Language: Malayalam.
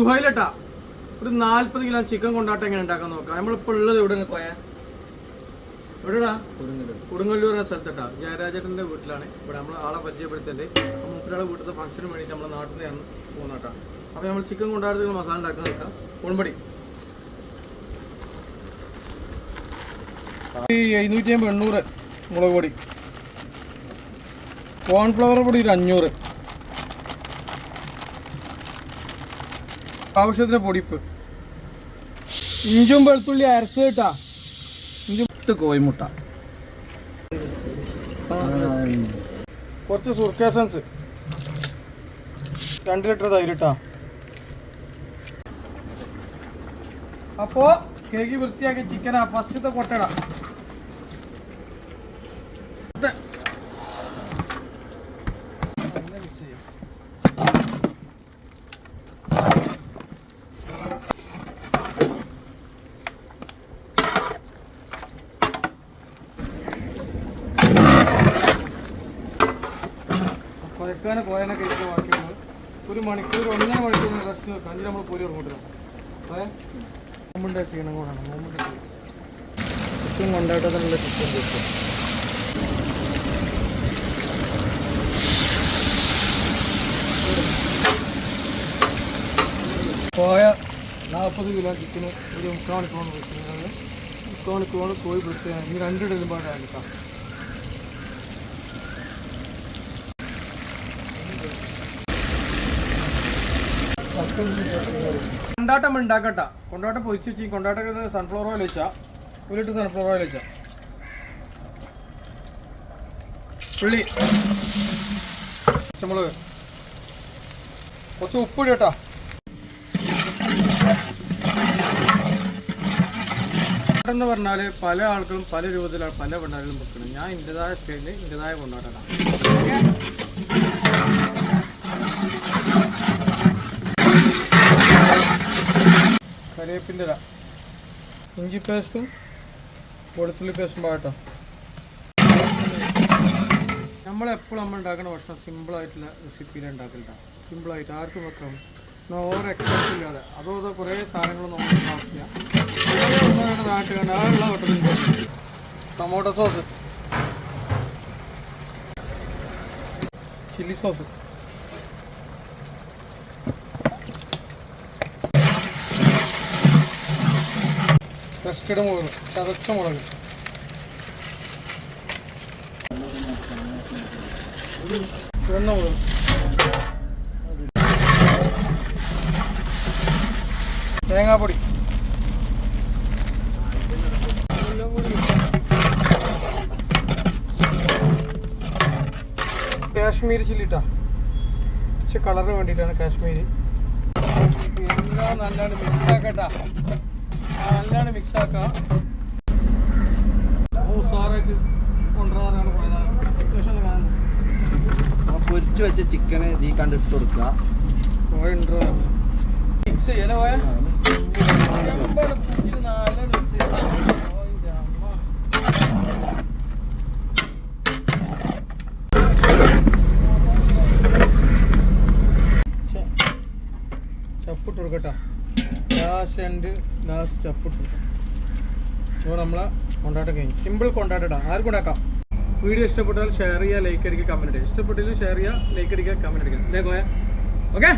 സുഹൈലട്ടാ ഒരു നാൽപ്പത് കിലോ ചിക്കൻ കൊണ്ടാട്ടം എങ്ങനെ ഉണ്ടാക്കാൻ നോക്കാം? നമ്മളിപ്പോൾ ഉള്ളത് എവിടെ പോയാ എവിടെടാ? കൊടുങ്ങല്ലൂർ. എന്ന സ്ഥലത്തട്ടാ. ജയരാജേട്ടന്റെ വീട്ടിലാണ്. ഇവിടെ നമ്മൾ ആളെ പരിചയപ്പെടുത്തേണ്ടത് മൂപ്പരാളെ വീട്ടിലത്തെ ഫംഗ്ഷന് വേണ്ടിയിട്ട് നമ്മുടെ നാട്ടിൽ നിന്ന് പോകുന്നട്ടാ അപ്പോൾ നമ്മൾ ചിക്കൻ കൊണ്ടാട്ടത്തിൽ മസാല ഉണ്ടാക്കാൻ നോക്കാം. ഉൾമ്പടി എഴുന്നൂറ്റി അമ്പത് എണ്ണൂറ് മുളക് പൊടി. കോൺഫ്ലവർ പൊടി ഒരു അഞ്ഞൂറ്. ആവശ്യത്തിന് പൊടിപ്പ്. ഇഞ്ചും വെളുത്തുള്ളി അരച്ച് കേട്ടാ പത്ത് കോഴിമുട്ട കുറച്ച് സുർക്കേസൻസ് രണ്ട് ലിറ്റർ തൈര് ഇട്ടാ. അപ്പോ കേക്ക് വൃത്തിയാക്കി ചിക്കനാ. ഫസ്റ്റത്തെ കൊട്ടട. കുഴക്കാൻ കോയനെ കഴിക്കാൻ ബാക്കിയുള്ളത്. ഒരു മണിക്കൂർ ഒന്നര മണിക്കൂർ റെസ്റ്റ് വെക്കാം അതിന് നമ്മൾ പോലും ഇറങ്ങോട്ടില്ല അതെ നോമ്പിന്റെ ക്ഷീണം കൂടാണ്. നോമ്പിന്റെ ചിക്കൻ കൊണ്ടാട്ടത്തിനുള്ള ചിക്കൻ കിട്ടും. കോയ നാൽപ്പത് കിലോ ചിക്കന് ഒരു മുക്കാൽ മണിക്കൂർ മുക്കാണിക്കോണ് മുക്കാൽ മണിക്കൂർ കോഴി വൃത്തിയാണ് ഈ രണ്ടിടലും പാടാണ് കേട്ടോ കൊണ്ടാട്ടം ഉണ്ടാക്കട്ട. കൊണ്ടാട്ടം പൊരിച്ച് വെച്ച് കൊണ്ടാട്ടം സൺഫ്ലവർ ഓയിൽ വെച്ചാ. ഒരു ലിറ്റർ സൺഫ്ലവർ ഓയിൽ വെച്ചാ. ഉള്ളി. പച്ചമുളക്. കുറച്ച് ഉപ്പ് ഇടട്ടാ. എന്ന് പറഞ്ഞാൽ പല ആൾക്കാരും പല രൂപത്തിലാണ് പല കൊണ്ടാട്ടങ്ങളും വെക്കുന്നത് ഞാൻ എന്റെതായ സ്റ്റൈലിൽ എന്റെതായ കൊണ്ടാട്ടമാണ് കറിവേപ്പിന്റെ ഇല ഇഞ്ചി പേസ്റ്റും വെളുത്തുള്ളി പേസ്റ്റും പാകട്ടോ നമ്മളെപ്പോഴും നമ്മൾ ഉണ്ടാക്കുന്ന ഭക്ഷണം സിമ്പിളായിട്ടുള്ള റെസിപ്പിയിൽ ഉണ്ടാക്കില്ല സിമ്പിളായിട്ട് ആർക്കും വെക്കാം ഓവർ എക്സ്പെൻസ് ഇല്ലാതെ. അതോ അതോ കുറേ സാധനങ്ങൾ നമ്മൾ ആവശ്യമില്ല ആളുള്ള ഹോട്ടലിൽ tomato sauce. Chilli sauce. Custard മുളക് ചതച്ച മുളക്. തേങ്ങാപ്പൊടി. കാശ്മീർ ചില്ലിട്ടാ കുറച്ച് കളറിന് വേണ്ടിയിട്ടാണ് കാശ്മീരി. എല്ലാം നല്ലോണം മിക്സ് ആക്കട്ടാ. നല്ലോണം മിക്സ് ആക്കാം. ഓ സാറേക്ക് കൊണ്ടുവരാറാണ് പോയതാണ് പൊരിച്ചു വെച്ച ചിക്കനെ ഇതിൽ കണ്ടിട്ട് കൊടുക്കുക. പോയിട്ടോ മിക്സ് ചെയ്യലോ പോയ? നല്ല മിക്സ് ചപ്പിട്ട് കൊടുക്കട്ടോ ലാസ്റ്റ് എൻഡ് ലാസ്റ്റ് ചപ്പിട്ടു നമ്മൾ നമ്മളെ കൊണ്ടാട്ടം കഴിഞ്ഞു. സിമ്പിൾ കൊണ്ടാട്ടടാ ആർക്കും ഉണ്ടാക്കാം. വീഡിയോ ഇഷ്ടപ്പെട്ടാൽ ഷെയർ ചെയ്യുക ലൈക്ക് അടിക്കുക കമന്റ് അടിക്കുക. ഇഷ്ടപ്പെട്ടില്ല ഷെയർ ചെയ്യുക ലൈക്ക് അടിക്കുക കമന്റ് അടിക്കുക. ഓക്കെ